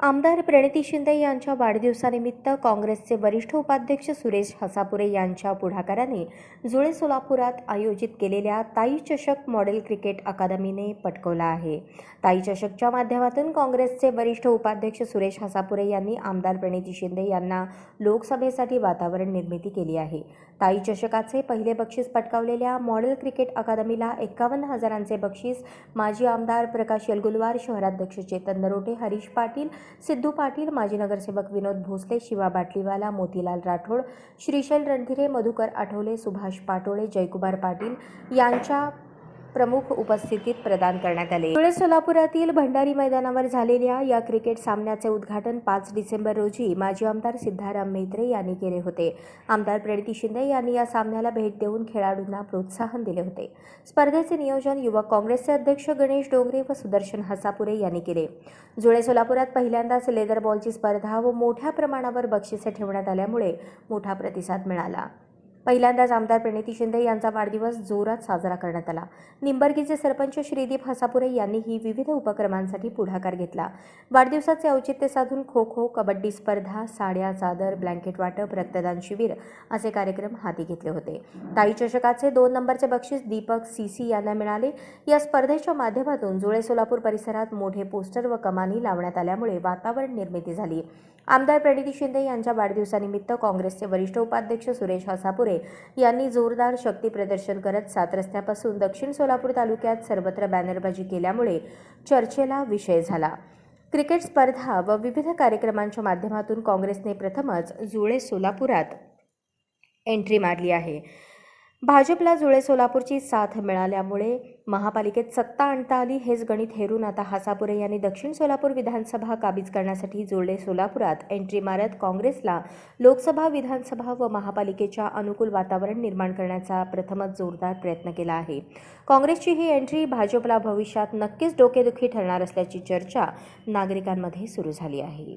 आमदार प्रणिती शिंदे यांच्या वाढदिवसानिमित्त काँग्रेसचे वरिष्ठ उपाध्यक्ष सुरेश हसापुरे यांच्या पुढाकाराने जुळे सोलापुरात आयोजित केलेल्या ताई चषक मॉडेल क्रिकेट अकादमीने पटकवला आहे. ताई चषकच्या माध्यमातून काँग्रेसचे वरिष्ठ उपाध्यक्ष सुरेश हसापुरे यांनी आमदार प्रणिती शिंदे यांना लोकसभेसाठी वातावरण निर्मिती केली आहे. ताई चषकाचे पहिले बक्षीस पटकावलेल्या मॉडेल क्रिकेट अकादमीला एकावन्न हजारांचे बक्षीस माजी आमदार प्रकाश यलगुलवार शहराध्यक्ष चेतन नरोटे हरीश पाटील सिद्धू पाटील माजी नगरसेवक विनोद भोसले शिवा बाटलीवाला मोतीलाल राठोड श्रीशैल रणधीरे मधुकर आठवले सुभाष पाटोळे जयकुमार पाटील यांच्या प्रमुख उपस्थितीत प्रदान करण्यात आले. धुळे सोलापुरातील भंडारी मैदानावर झालेल्या या क्रिकेट सामन्याचे उद्घाटन पाच डिसेंबर रोजी माजी आमदार सिद्धाराम मेत्रे यांनी केले होते. आमदार प्रणिती शिंदे यांनी या सामन्याला भेट देऊन खेळाडूंना प्रोत्साहन दिले होते. स्पर्धेचे नियोजन युवक काँग्रेसचे अध्यक्ष गणेश डोंगरे व सुदर्शन हसापुरे यांनी केले. जुळे सोलापुरात पहिल्यांदाच लेदर बॉलची स्पर्धा व मोठ्या प्रमाणावर बक्षिसे ठेवण्यात आल्यामुळे मोठा प्रतिसाद मिळाला. पहिल्यांदाच आमदार प्रणिती शिंदे यांचा वाढदिवस जोरात साजरा करण्यात आला. निंबर्गीचे सरपंच श्रीदीप हसापुरे यांनीही विविध उपक्रमांसाठी पुढाकार घेतला. वाढदिवसाचे औचित्य साधून खो खो कबड्डी स्पर्धा साड्या चादर ब्लँकेट वाटप रक्तदान शिबिर असे कार्यक्रम हाती घेतले होते. ताई चषकाचे दोन नंबरचे बक्षीस दीपक सीसी यांना मिळाले. या स्पर्धेच्या माध्यमातून जुळे सोलापूर परिसरात मोठे पोस्टर व कमानी लावण्यात आल्यामुळे वातावरण निर्मिती झाली. आमदार प्रणिती शिंदे यांच्या वाढदिवसानिमित्त काँग्रेसचे वरिष्ठ उपाध्यक्ष सुरेश हसापुरे यांनी जोरदार शक्ती प्रदर्शन करत सात रस्त्यापासून दक्षिण सोलापूर तालुक्यात सर्वत्र बॅनरबाजी केल्यामुळे चर्चेला विषय झाला. क्रिकेट स्पर्धा व विविध कार्यक्रमांच्या माध्यमातून काँग्रेसने प्रथमच जुळे सोलापुरात एंट्री मारली आहे. भाजपला जुळे सोलापूरची साथ मिळाल्यामुळे महापालिकेत सत्ता आणता आली हेच गणित हेरून आता हासापुरे यांनी दक्षिण सोलापूर विधानसभा काबीज करण्यासाठी जुळे सोलापुरात एंट्री मारत काँग्रेसला लोकसभा विधानसभा व महापालिकेच्या अनुकूल वातावरण निर्माण करण्याचा प्रथमच जोरदार प्रयत्न केला आहे. काँग्रेसची ही एंट्री भाजपला भविष्यात नक्कीच डोकेदुखी ठरणार असल्याची चर्चा नागरिकांमध्ये सुरू झाली आहे.